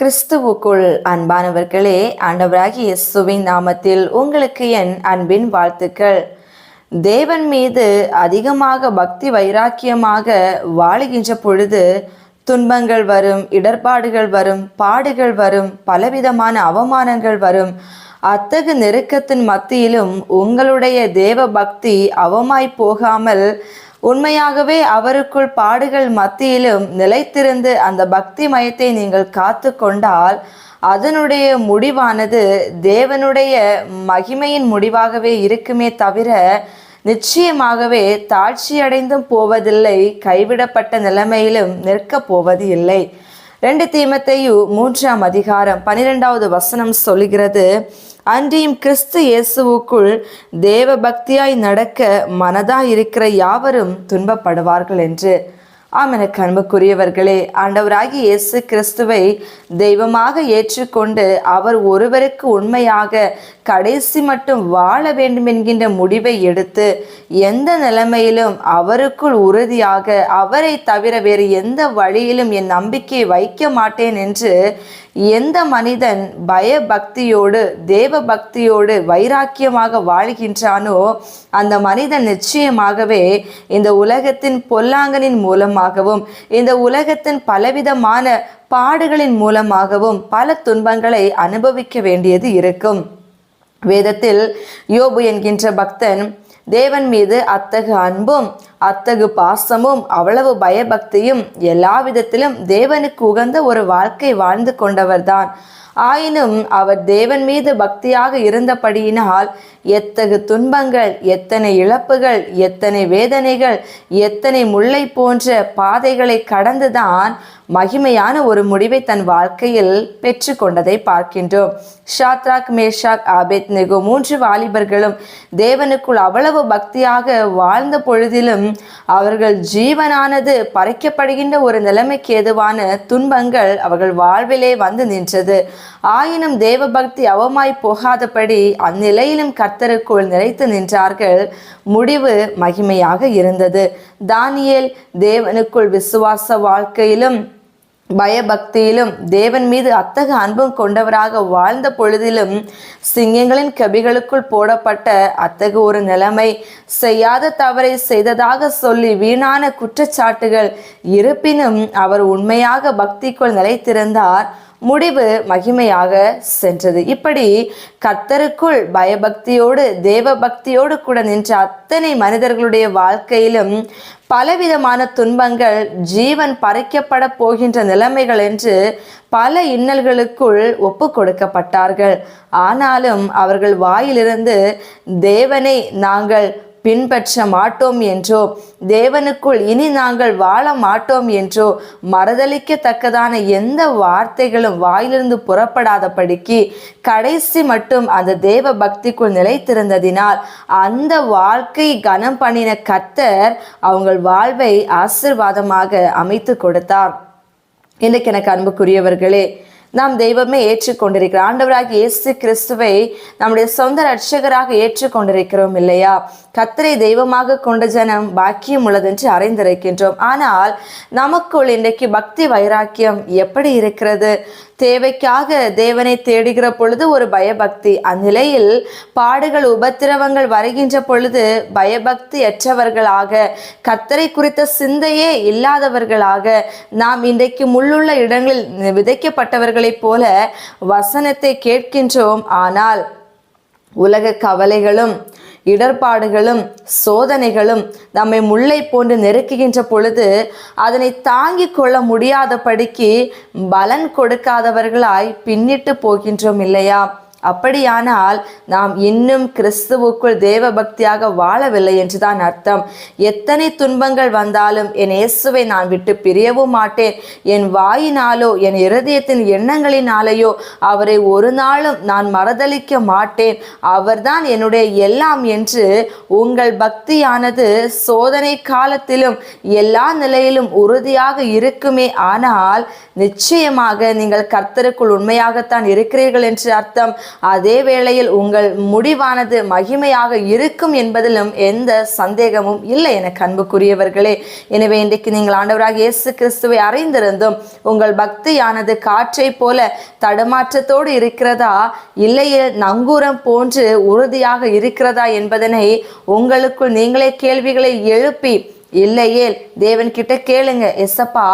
கிறிஸ்துவுக்குள் அன்பானவர்களே ஆண்டவராகிய இயேசுவின் நாமத்தில் உங்களுக்கு என் அன்பின் வாழ்த்துக்கள். தேவன் மீது அதிகமாக பக்தி வைராக்கியமாக வாழுகின்ற பொழுது துன்பங்கள் வரும் இடர்பாடுகள் வரும் பாடுகள் வரும் பலவிதமான அவமானங்கள் வரும். அத்தகு நெருக்கத்தின் மத்தியிலும் உங்களுடைய தேவ பக்தி அவமாய் போகாமல் உண்மையாகவே அவருக்குள் பாடுகள் மத்தியிலும் நிலைத்திருந்து அந்த பக்தி மயத்தை நீங்கள் காத்து கொண்டால் அதனுடைய முடிவானது தேவனுடைய மகிமையின் முடிவாகவே இருக்குமே தவிர நிச்சயமாகவே தாழ்ச்சியடைந்தும் போவதில்லை கைவிடப்பட்ட நிலைமையிலும் நிற்கப் போவது இல்லை. ரெண்டு தீமத்தையும் மூன்றாம் அதிகாரம் பனிரெண்டாவது வசனம் சொல்லுகிறது அன்றியும் கிறிஸ்து இயேசுவுக்குள் தேவ பக்தியாய் நடக்க மனதாய் இருக்கிற யாவரும் துன்பப்படுவார்கள் என்று. ஆம் எனக்கு அன்புக்குரியவர்களே ஆண்டவராகி இயேசு கிறிஸ்துவை தெய்வமாக ஏற்றுக்கொண்டு அவர் ஒருவருக்கு உண்மையாக கடைசி மட்டும் வாழ வேண்டும் என்கின்ற முடிவை எடுத்து எந்த நிலைமையிலும் அவருக்குள் உறுதியாக அவரை தவிர வேறு எந்த வழியிலும் என் நம்பிக்கையை வைக்க மாட்டேன் என்று எந்த மனிதன் பயபக்தியோடு தேவ பக்தியோடு வைராக்கியமாக வாழ்கின்றானோ அந்த மனிதன் நிச்சயமாகவே இந்த உலகத்தின் பொல்லாங்கனின் மூலமாகவும் இந்த உலகத்தின் பலவிதமான பாடுகளின் மூலமாகவும் பல துன்பங்களை அனுபவிக்க வேண்டியது இருக்கும். வேதத்தில் யோபு என்கின்ற பக்தன் தேவன் மீது அத்தகு அன்பும் அத்தகு பாசமும் அவ்வளவு பயபக்தியும் எல்லா விதத்திலும் தேவனுக்கு உகந்த ஒரு வாழ்க்கை வாழ்ந்து கொண்டவர்தான். ஆயினும் அவர் தேவன் மீது பக்தியாக இருந்தபடியினால் எத்தகு துன்பங்கள் எத்தனை இழப்புகள் எத்தனை வேதனைகள் எத்தனை முல்லை போன்ற பாதைகளை கடந்துதான் மகிமையான ஒரு முடிவை தன் வாழ்க்கையில் பெற்று கொண்டதை பார்க்கின்றோம். ஷாத்ராக் மேஷாக் ஆபேத் நெகு மூன்று வாலிபர்களும் தேவனுக்குள் அவ்வளவு பக்தியாக வாழ்ந்த பொழுதிலும் அவர்கள் ஜீவனானது பறைக்கப்படுகின்ற ஒரு நிலைமைக்கு ஏதுவான துன்பங்கள் அவர்கள் வாழ்விலே வந்து நின்றது. ஆயினும் தேவ பக்தி அவமாய் போகாதபடி அந்நிலையிலும் கர்த்தருக்குள் நிலைத்து நின்றார்கள். முடிவு மகிமையாக இருந்தது. தானியேல் தேவனுக்குள் விசுவாச வாழ்க்கையிலும் பயபக்தியிலும் தேவன் மீது அத்தகு அன்பும் கொண்டவராக வாழ்ந்த பொழுதிலும் சிங்கங்களின் கபிகளுக்குள் போடப்பட்ட அத்தகு ஒரு நிலைமை செய்யாத தவறை செய்ததாக சொல்லி வீணான குற்றச்சாட்டுகள் இருப்பினும் அவர் உண்மையாக பக்திக்குள் நிலைத்திருந்தார். முடிவு மகிமையாக சென்றது. இப்படி கர்த்தருக்குள் பயபக்தியோடு தேவ பக்தியோடு கூட நின்ற அத்தனை மனிதர்களுடைய வாழ்க்கையிலும் பலவிதமான துன்பங்கள் ஜீவன் பறிக்கப்பட போகின்ற நிலைமைகள் என்று பல இன்னல்களுக்குள் ஒப்பு கொடுக்கப்பட்டார்கள். ஆனாலும் அவர்கள் வாயிலிருந்து தேவனை நாங்கள் பின்பற்ற மாட்டோம் என்றோ தேவனுக்குள் இனி நாங்கள் வாழ மாட்டோம் என்றோ மறுதளிக்கத்தக்கதான எந்த வார்த்தைகளும் வாயிலிருந்து புறப்படாதபடிக்கு கடைசி மட்டும் அந்த தேவ பக்திக்குள் நிலைத்திருந்ததினால் அந்த வாழ்க்கை கனம் பண்ணின கத்தர் அவங்கள் வாழ்வை ஆசிர்வாதமாக அமைத்து கொடுத்தார். இன்றைக்கு எனக்கு அன்புக்குரியவர்களே நாம் தெய்வமே ஏற்றுக்கொண்டிருக்கிறோம். ஆண்டவராக இயேசு கிறிஸ்துவை நம்முடைய சொந்த ரட்சகராக ஏற்றுக்கொண்டிருக்கிறோம் இல்லையா? கத்தரை தெய்வமாக கொண்ட ஜனம் பாக்கியம் உள்ளதென்று அறிந்திருக்கின்றோம். ஆனால் நமக்குள் இன்றைக்கு பக்தி வைராக்கியம் எப்படி இருக்கிறது? தேவைக்காக தேவனை தேடுகிற பொழுது ஒரு பயபக்தி. அந்நிலையில் பாடுகள் உபத்திரவங்கள் வருகின்ற பொழுது பயபக்தி அற்றவர்களாக கத்தரை குறித்த சிந்தையே இல்லாதவர்களாக நாம் இன்றைக்கு முள்ளுள்ள இடங்களில் விதைக்கப்பட்டவர்களைப் போல வசனத்தை கேட்கின்றோம். ஆனால் உலக கவலைகளும் இடர்பாடுகளும் சோதனைகளும் நம்மை முல்லை போன்று நெருக்குகின்ற பொழுது அதனை தாங்கிக் கொள்ள முடியாதபடிக்கு பலன் கொடுக்காதவர்களாய் பின்னிட்டு போகின்றோம் இல்லையா? அப்படியானால் நாம் இன்னும் கிறிஸ்துவுக்குள் தேவ பக்தியாக வாழவில்லை என்றுதான் அர்த்தம். எத்தனை துன்பங்கள் வந்தாலும் என் இயேசுவை நான் விட்டு பிரியவும் மாட்டேன். என் வாயினாலோ என் இருதயத்தின் எண்ணங்களினாலேயோ அவரை ஒரு நாளும் நான் மறதளிக்க மாட்டேன். அவர்தான் என்னுடைய எல்லாம் என்று உங்கள் பக்தியானது சோதனை காலத்திலும் எல்லா நிலையிலும் உறுதியாக இருக்குமே. ஆனால் நிச்சயமாக நீங்கள் கர்த்தருக்குள் உண்மையாகத்தான் இருக்கிறீர்கள் என்று அர்த்தம். அதே வேளையில் உங்கள் முடிவானது மகிமையாக இருக்கும் என்பதிலும் எந்த சந்தேகமும் இல்லை என அன்புக்குரியவர்களே எனவே இன்றைக்கு நீங்கள் ஆண்டவராக இயேசு கிறிஸ்துவை அறிந்திருந்தும் உங்கள் பக்தியானது காற்றை போல தடுமாற்றத்தோடு இருக்கிறதா? இல்லையே நங்கூரம் போன்று உறுதியாக இருக்கிறதா என்பதனை உங்களுக்குள் நீங்களே கேள்விகளை எழுப்பி இல்லையேல் தேவன் கிட்ட கேளுங்க. எசப்பா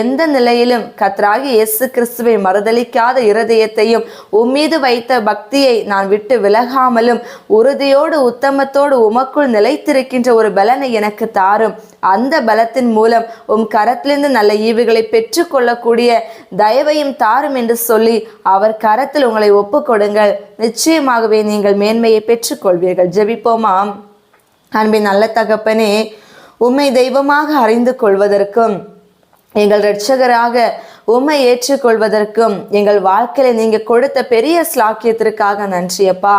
எந்த நிலையிலும் கத்ராகி இயேசு கிறிஸ்துவை மறுதளிக்காத இருதயத்தையும் உம்மீது வைத்த பக்தியை நான் விட்டு விலகாமலும் உறுதியோடு உத்தமத்தோடு உமக்குள் நிலைத்திருக்கின்ற ஒரு பலனை எனக்கு தாரும். அந்த பலத்தின் மூலம் உம் கரத்திலிருந்து நல்ல ஈவுகளை பெற்றுக்கொள்ளக்கூடிய தயவையும் தாரும் என்று சொல்லி அவர் கரத்தில் உங்களை ஒப்புக்கொடுங்கள். நிச்சயமாகவே நீங்கள் மேன்மையை பெற்றுக்கொள்வீர்கள். ஜெபிப்போமாம். அன்பின் நல்ல தகப்பனே உம்மை தெய்வமாக அறிந்து கொள்வதற்கும் எங்கள் இரட்சகராக உம்மை ஏற்றுக்கொள்வதற்கும் எங்கள் வாழ்க்கையில நீங்க கொடுத்த பெரிய ஸ்லாக்கியத்திற்காக நன்றியப்பா.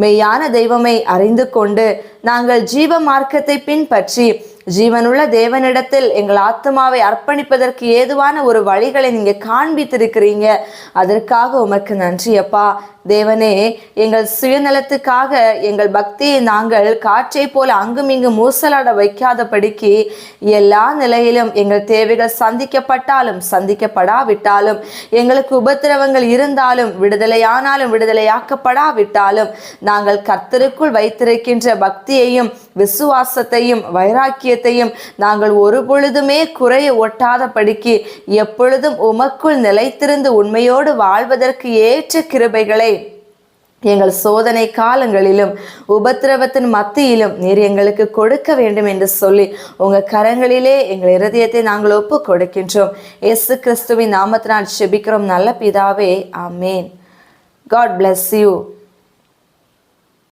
மெய்யான தெய்வமை அறிந்து கொண்டு நாங்கள் ஜீவ மார்க்கத்தை பின்பற்றி ஜீவனுள்ள தேவனிடத்தில் எங்கள் ஆத்மாவை அர்ப்பணிப்பதற்கு ஏதுவான ஒரு வழிகளை நீங்க காண்பித்திருக்கிறீங்க. அதற்காக உமக்கு நன்றி அப்பா. தேவனே எங்கள் சுயநலத்துக்காக எங்கள் பக்தியை நாங்கள் காற்றை போல அங்கும் இங்கும் மூசலாட வைக்காதபடிக்கு எல்லா நிலையிலும் எங்கள் தேவைகள் சந்திக்கப்பட்டாலும் சந்திக்கப்படாவிட்டாலும் எங்களுக்கு உபத்திரவங்கள் இருந்தாலும் விடுதலையானாலும் விடுதலையாக்கப்படாவிட்டாலும் நாங்கள் கர்த்தருக்குள் வைத்திருக்கின்ற பக்தியையும் விசுவாசத்தையும் வைராக்கியத்தையும் நாங்கள் ஒரு பொழுதுமே குறைய ஒட்டாதபடிக்கு எப்பொழுதும் உமக்குள் நிலைத்திருந்து உண்மையோடு வாழ்வதற்கு ஏற்ற கிருபைகளை எங்கள் சோதனை காலங்களிலும் உபத்திரவத்தின் மத்தியிலும் நீர் எங்களுக்கு கொடுக்க வேண்டும் என்று சொல்லி உங்கள் கரங்களிலே எங்கள் இருதயத்தை நாங்கள் ஒப்பு கொடுக்கின்றோம். இயேசு கிறிஸ்துவின் நாமத்தினால் செபிக்கிறோம். நல்ல பிதாவே ஆமேன். God bless you